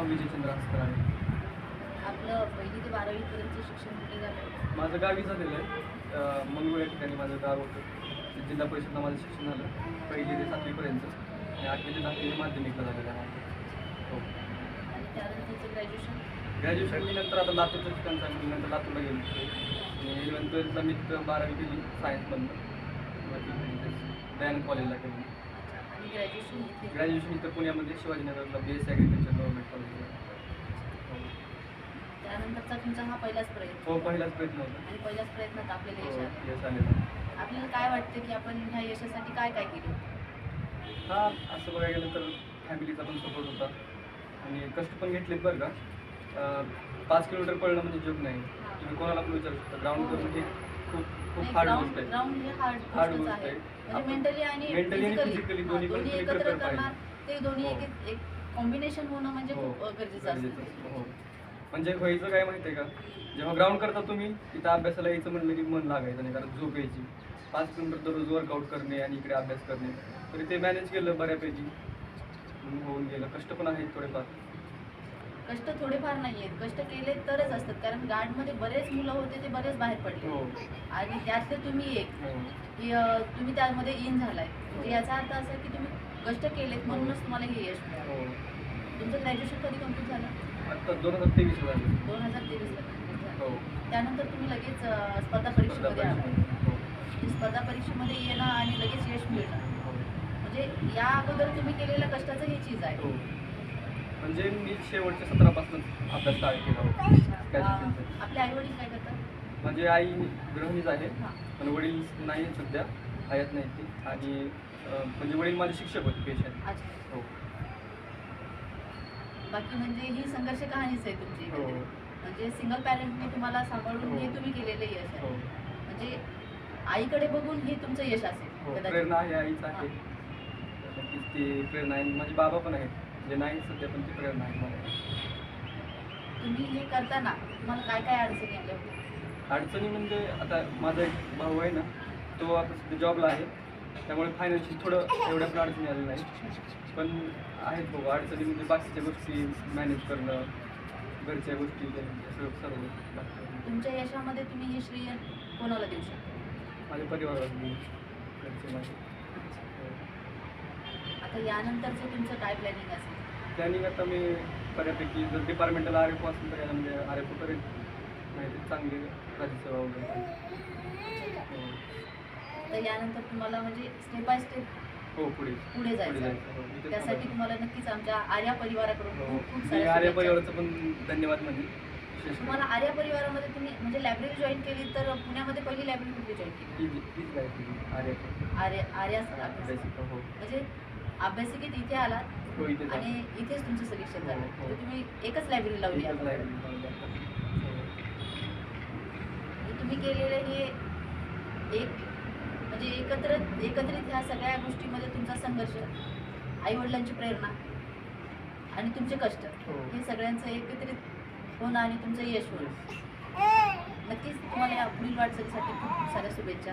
नाव विजय चंद्र husker आहे आपलं पहिली ते बारावीपर्यंतचं शिक्षण कुठे झालं? माझं गावी झालेलं आहे. अं, मंगरुळ या ठिकाणी माझं गाव होतं. जिल्हा परिषदला माझं शिक्षण झालं. पहिली ते सातवीपर्यंत आणि आठवी ते दहावी माध्यमिकला झालेलं आहे. हो. त्यानंतरचं ग्रॅज्युएशन ग्रॅज्युएशन मी नंतर आता लातूरचं ठिकाण सांगितलं नंतर लातूरला गेलो आणि इलेवन ट्वेल्थला मी बारावी केली सायन्समधनं दयानंद कॉलेजला केली. आणि ग्रॅज्युएशन इथे. ग्रॅज्युएशन इथं पुण्यामध्ये शिवाजीनगरला बी एस ॲग्रिकल्चर गव्हर्नमेंट कॉलेजला त्यानंतरचा तुमचा हा पहिलाच प्रयत्न. हो पहिलाच प्रयत्न होता. आणि पहिल्याच प्रयत्नात आपल्याला हो, यश आलं. यश आलेलं आपल्याला काय वाटतं की आपण ह्या यशासाठी काय काय केलं? हा असं बघायला गेलं तर फॅमिलीचा पण सपोर्ट होता. आणि कष्ट पण घेतलेत बरं का. अं, पाच किलोमीटर पळणं म्हणजे जोक नाही. तुम्ही कोणाला पण विचारू शकता. ग्राउंड करणं हे. खूप खूप हार्ड गोष्ट आहे. ग्राउंड हे हार्ड Hard गोष्टच गोष्ट आहे. आहे. म्हणजे आपण मेंटली आणि mentally आणि physically, physically हा, दोन्ही पण दोन्ही तुम्ही एकत्र prepare करणार ते दोन्ही हो. एक एक कॉम्बिनेशन होणं म्हणजे हो, खूप गरजेचं असतं. हो. म्हणजे व्हायचं काय माहिती आहे का? जेव्हा ग्राउंड करता तुम्ही तिथं अभ्यासाला यायचं म्हणलं की मन लागायचं नाही कारण झोप यायची. पाच किलोमीटर दररोज वर्कआउट करणे आणि इकडे अभ्यास करणे. तरी ते मॅनेज केलं बऱ्यापैकी. होऊन गेलं. कष्ट पण आहेत थोडेफार. कष्ट थोडेफार नाही आहेत कष्ट केले तरच असतात. कारण गार्डमध्ये बरेच मुलं होते ते बरेच बाहेर पडले. हो. आणि त्यातले तुम्ही एक. हो. की तुम्ही त्यामध्ये इन झालाय. म्हणजे याचा अर्थ असा की तुम्ही कष्ट केलेत म्हणूनच तुम्हाला हे यश मिळालं. हो. तुमचं ग्रॅज्युएशन कधी कंप्लीट झालं? दोन हजार तेवीस दोन हजार तेवीसला हो. त्यानंतर तुम्ही लगेच स्पर्धा परीक्षेमध्ये आला. हो. म्हणजे स्पर्धा परीक्षेमध्ये येणं आणि लगेच यश मिळणं. हो. म्हणजे या अगोदर तुम्ही केलेल्या कष्टाचं हे चीज आहे. हो. म्हणजे मी शेवटच्या सतरापासून अभ्यास स्टार्ट केला होता? आपले आई वडील काय करतात? माझी आई गृहिणीच आहे पण वडील नाही सध्या आहेत नाही ते. आणि म्हणजे वडील माझे शिक्षक होते पेशंट. हो. बाकी म्हणजे ही संघर्ष कहाणीच आहे तुमची हो. म्हणजे सिंगल पॅरेंटने तुम्हाला सांभाळून हो. हे. तुम्ही केलेलं यश आहे. हो. म्हणजे आईकडे बघून हे तुमचं यश असेल हो. प्रेरणा आहे आईच आहे. नक्कीच ती प्रेरणा आहे. माझे बाबा पण आहेत. जे नाही सध्या पण ती प्रेरणा आहे. मला तुम्ही हे करताना तुम्हाला काय काय अडचणी आल्या? होत्या अडचणी म्हणजे आता माझा एक भाऊ आहे ना तो आता सध्या जॉबला आहे. त्यामुळे फायनान्शियल थोडं एवढ्या पण अडचणी आल्या नाही पण आहेत भाऊ अडचणी म्हणजे बाकीच्या गोष्टी मॅनेज करणं घरच्या गोष्टी सर्व बाकी. तुमच्या यशामध्ये तुम्ही हे श्रेय कोणाला देऊ शकता? माझ्या परिवारात मी घरचे माझे. आता यानंतरचं तुमचं काय प्लॅनिंग असेल? प्लॅनिंग आता मी बऱ्यापैकी जर डिपार्टमेंटल आर एफ असेल तर याला म्हणजे आर एफ करेल नाही तर चांगली राज्यसेवा वगैरे हो. तर यानंतर तुम्हाला म्हणजे स्टेप बाय स्टेप हो पुढे. पुढे जायचं. हो. इथेच त्यासाठी थांबायचं. तुम्हाला नक्कीच आमच्या आर्या परिवाराकडून हो. खूप खूप मी साऱ्या आर्य शुभेच्छा. परिवाराचं पण धन्यवाद म्हणजे विशेष तुम्हाला आर्या परिवारामध्ये तुम्ही म्हणजे लायब्ररी जॉईन केली तर पुण्यामध्ये पहिली लायब्ररी जॉईन केली? आर्य. आर्या आर्या हो. म्हणजे अभ्यासिकेत इथे आलात हो. आणि इथेच तुमचं सिलेक्शन झालं हो, हो. तर तुम्ही एकच लायब्ररी लावली तुम्ही केलेलं हे एक म्हणजे एकत्र एकत्रित ह्या सगळ्या गोष्टीमध्ये तुमचा संघर्ष आई वडिलांची प्रेरणा आणि तुमचे कष्ट हो. हे सगळ्यांचं एकत्रित होणं आणि तुमचं यश होणं नक्कीच तुम्हाला या पुढील वाटचालीसाठी खूप खूप साऱ्या शुभेच्छा